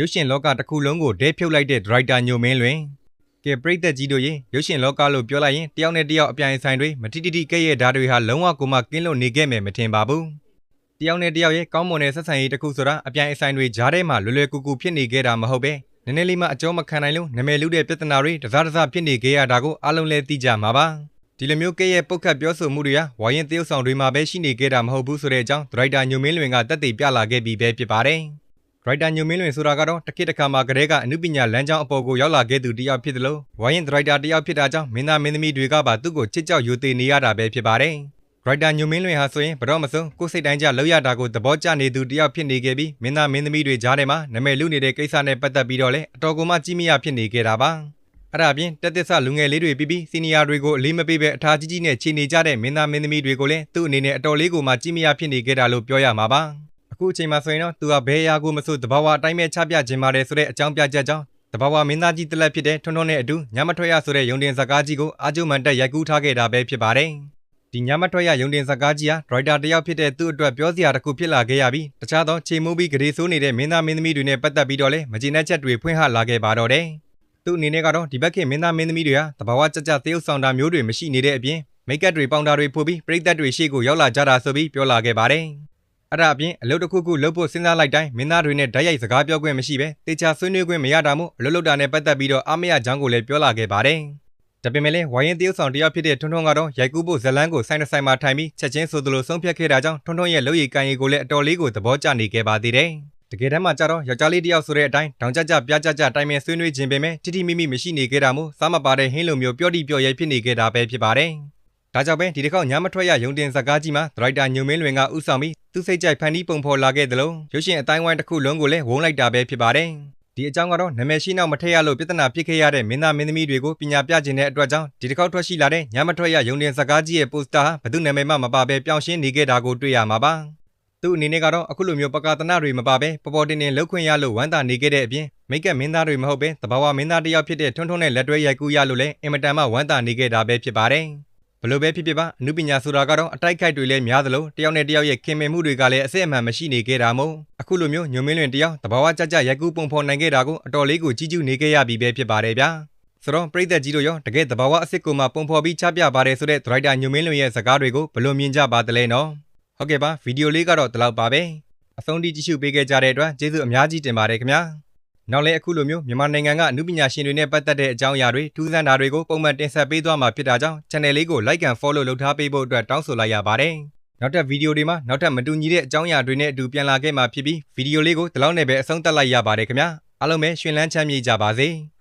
ရုပ်ရှင်လောကတစ်ခုလုံးကိုဒဲဖြုတ်လိုက်တဲ့ဒရိုက်တာညိုမင်းလွင်ကဲပရိသတ်ကြီးတို့ရေရုပ်ရှင်လောကလို့ပြောလိုက်ရင်တယောက်နဲ့တယောက်အပြိုင်ဆိုင်တွေမတိတိတိကဲ့ရဲ့ဓာတ်တွေဟာလုံးဝကိုမှကင်းလို့နေခဲ့မယ်မထင်ပါဘူးတယောက်နဲ့တယောက်ရဲ့ကောင်းမွန်တဲ့ဆက်ဆံရေးတစ်ခုဆိုတာအပြိုင်အဆိုင်တွေဂျားထဲမှာလွယ်လွယ်ကူကူဖြစ်နေခဲ့တာမဟုတ်ပဲနည်းနည်းလေးမှအကျော်မခံနိုင်လို့နမဲလူတဲ့ပြဿနာတွေတစားတစားဖြစ်နေခဲ့ရတာကိုအားလုံးလည်းသိကြမှာပါဒီလိုမျိုးကဲ့ရဲ့ပုတ်ခတ်ပြောဆိုမှုတွေဟာဝါရင်တရုတ်ဆောင်တွေမှာပဲရှိနေခဲ့တာမဟုတ်ဘူးဆိုတဲ့အကြောင်းဒရိုက်တာညိုမင်းလွင်ကတက်တည်ပြလာခဲ့ပြီးပဲဖြစ်ပါတယ်ဒ ရိုက်တာညိုမင်းလွင်ဆိုတာကတော့တစ်ခေတ်တစ်ခါမှာကတည်းကအမှုပညာလမ်းကြောင်းအပေါ်ကိုရောက်လာခဲ့သူတစ်ယောက်ဖြစ်တယ်လို့ဝါရင်ဒရိုက်တာတစ်ယောက်ဖြစ်တာကြောင့်မင်းသားမင်းသမီးတွေကပါသူ့ကိုချစ်ကြောက်ယူသေးနေရတာပဲဖြစ်ပါတယ်ဒရိုက်တာညိုမင်းလွင်ဟာဆိုရင်ဘတော့မစုံကိုယ်စိတ်တိုင်းကြလောက်ရတာကိုသဘောကျနေသူတစ်ယောက်ဖြစ်နေခဲ့ပြီးမင်းသားမင်းသမီးတွေကြားထဲမှာနာမည်လူနေတဲ့ကိစ္စနဲ့ပတ်သက်ပြီးတော့လည်းအတော်ကိုမှကြီးမရဖြစ်နေခဲ့တာပါအဲ့ဒါအပြင်တက်သစ္စာလူငယ်လေးတွေပြီးပြီးစီနီယာတွေကိုအလေးမပေးပဲအထာကြီးကြီးနဲ့ခြေနေကြတဲ့မင်းသားမင်းသမီးတွေကိုလည်းသူ့အနေနဲ့အတော်လေးကိုမှကြီးမရဖြစ်နေခဲ့တာလို့ပြောရမှာပါ အခုအချိန်မှာဆိုရင်တော့သူကဘဲရာကိုမဆိုတဘာဝအတိုင်းပဲချပြခြင်းပါတယ်ဆိုတဲ့အကြောင်းပြချက်ကြောင့်တဘာဝမင်းသားကြီးတလက်ဖြစ်တဲ့ထွန်းထွန်းနဲ့အတူညမထွက်ရဆိုတဲ့ယုံတင်စကားကြီးကိုအာကျုံမှန်တက်ရိုက်ကူးထားခဲ့တာပဲဖြစ်ပါတယ်ဒီညမထွက်ရယုံတင်စကားကြီးဟာဒရိုက်တာတယောက်ဖြစ်တဲ့သူ့အတွက်ပြောစရာတစ်ခုဖြစ်လာခဲ့ရပြီးတခြားသောချိန်မိုးပြီးဂရေဆိုးနေတဲ့မင်းသားမင်းသမီးတွေနဲ့ပတ်သက်ပြီးတော့လည်းမကျေနပ်ချက်တွေဖွင့်ဟလာခဲ့ပါတော့တယ်သူ့အနေနဲ့ကတော့ဒီဘက်ခေတ်မင်းသားမင်းသမီးတွေဟာတဘာဝကြကြသေုပ်ဆောင်တာမျိုးတွေမရှိနေတဲ့အပြင်မိတ်ကပ်တွေပေါင်တာတွေပို့ပြီးပြိသက်တွေရှေ့ကိုရောက်လာကြတာဆိုပြီးပြောလာခဲ့ပါတယ် အဲ့ဒါအပြင်အလုပ်တစ်ခုခုလုပ်ဖို့စဉ်းစားလိုက်တိုင်းမင်းသားတွေနဲ့ဓာတ်ရိုက်စကားပြောခွင့်မရှိပဲတေချာဆွေးနွေးခွင့်မရတာမို့အလုပ်လုပ်တာနဲ့ပတ်သက်ပြီးတော့အမရချောင်းကိုလည်းပြောလာခဲ့ပါတယ်။ဒါပေမဲ့လည်းဝိုင်းရင်တရုတ်ဆောင်တယောက်ဖြစ်တဲ့ထွန်းထွန်းကတော့ရိုက်ကူးဖို့ဇလန်းကိုဆိုင်တစ်ဆိုင်မှာထိုင်ပြီးချက်ချင်းဆိုသလိုဆုံးဖြတ်ခဲ့တာကြောင့်ထွန်းထွန်းရဲ့လုပ်ရည်ကန်ရည်ကိုလည်းအတော်လေးကိုသဘောကျနေခဲ့ပါသေးတယ်။တကယ်တမ်းမှာကြတော့ယောက်ျားလေးတယောက်ဆိုတဲ့အတိုင်းတောင်ကြကြပြကြကြတိုင်ပင်ဆွေးနွေးခြင်းပဲမဲ့တိတိမိမိမရှိနေခဲ့တာမို့စားမပါတဲ့ဟင်းလိုမျိုးပျော့တိပျော့ရဲဖြစ်နေခဲ့တာပဲဖြစ်ပါတယ်။ ဒါကြောင့်ပဲဒီတစ်ခေါက်ညမထွက်ရယုံတင်စကားကြီးမှာဒရိုက်တာညိုမင်းလွင်ကဥဆောင်ပြီးသူစိတ်ကြိုက်ဖန်တီးပုံဖော်လာခဲ့သလိုရုပ်ရှင်အတိုင်းဝိုင်းတစ်ခုလုံးကိုလည်းဝုန်းလိုက်တာပဲဖြစ်ပါတယ်ဒီအကြောင်းကတော့နာမည်ရှိနောက်မထည့်ရလို့ပြဿနာဖြစ်ခဲ့ရတဲ့မင်းသားမင်းသမီးတွေကိုပညာပြခြင်းတဲ့အတွက်ကြောင့်ဒီတစ်ခေါက်ထွက်ရှိလာတဲ့ညမထွက်ရယုံတင်စကားကြီးရဲ့ပိုစတာဟာဘယ်သူနာမည်မှမပါဘဲပြောင်းရှင်းနေခဲ့တာကိုတွေ့ရမှာပါသူ့အနေနဲ့ကတော့အခုလိုမျိုးပကာသနာတွေမပါဘဲပေါ်ပေါ်တင်တင်လှုပ်ခွင့်ရလို့ဝမ်းသာနေခဲ့တဲ့အပြင်မိတ်ကပ်မင်းသားတွေမဟုတ်ဘဲတဘာဝမင်းသားတစ်ယောက်ဖြစ်တဲ့ထွန်းထွန်းနဲ့လက်တွဲရိုက်ကူးရလို့လည်းအင်မတန်မှဝမ်းသာနေခဲ့တာပဲဖြစ်ပါတယ် ဘလို့ပဲဖြစ်ဖြစ်ပါအမှုပညာဆိုတာကတော့အတိုက်ခိုက်တွေလည်းများသလိုတယောက်နဲ့တယောက်ရဲ့ခင်မင်မှုတွေကလည်းအစစ်အမှန်မရှိနေခဲ့တာမို့အခုလိုမျိုးညွန်မင်းလွင်တယောက်တဘာဝကြကြရိုက်ကူးပုံဖော်နိုင်ခဲ့တာကိုအတော်လေးကိုကြီးကျူးနေခဲ့ရပြီပဲဖြစ်ပါတယ်ဗျာဆိုတော့ပြည်သက်ကြီးတို့ရောတကယ်တဘာဝအစစ်ကိုမှပုံဖော်ပြီးချပြပါတယ်ဆိုတဲ့ဒရိုက်တာညွန်မင်းလွင်ရဲ့စကားတွေကိုဘလို့မြင်ကြပါသလဲနော်ဟုတ်ကဲ့ပါဗီဒီယိုလေးကတော့ဒီလောက်ပါပဲအဆုံးထိကြည့်ရှုပေးခဲ့ကြတဲ့အတွက်ကျေးဇူးအများကြီးတင်ပါတယ်ခင်ဗျာ နောက်လည်းအခုလိုမျိုးမြန်မာနိုင်ငံကအမှုပညာရှင်တွေနဲ့ပတ်သက်တဲ့အကြောင်းအရာတွေထူးဆန်းတာတွေကိုပုံမှန်တင်ဆက်ပေးသွားမှာဖြစ်တာကြောင့် channel လေးကို like and follow လုပ်ထားပေးဖို့အတွက်တောင်းဆိုလိုက်ရပါတယ်။နောက်ထပ်ဗီဒီယိုတွေမှာနောက်ထပ်မတူညီတဲ့အကြောင်းအရာတွေနဲ့အတူပြန်လာခဲ့မှာဖြစ်ပြီးဗီဒီယိုလေးကိုဒီလောက်နဲ့ပဲအဆုံးသတ်လိုက်ရပါတယ်ခင်ဗျာ။အားလုံးပဲရှင်လန်းချမ်းမြေ့ကြပါစေ။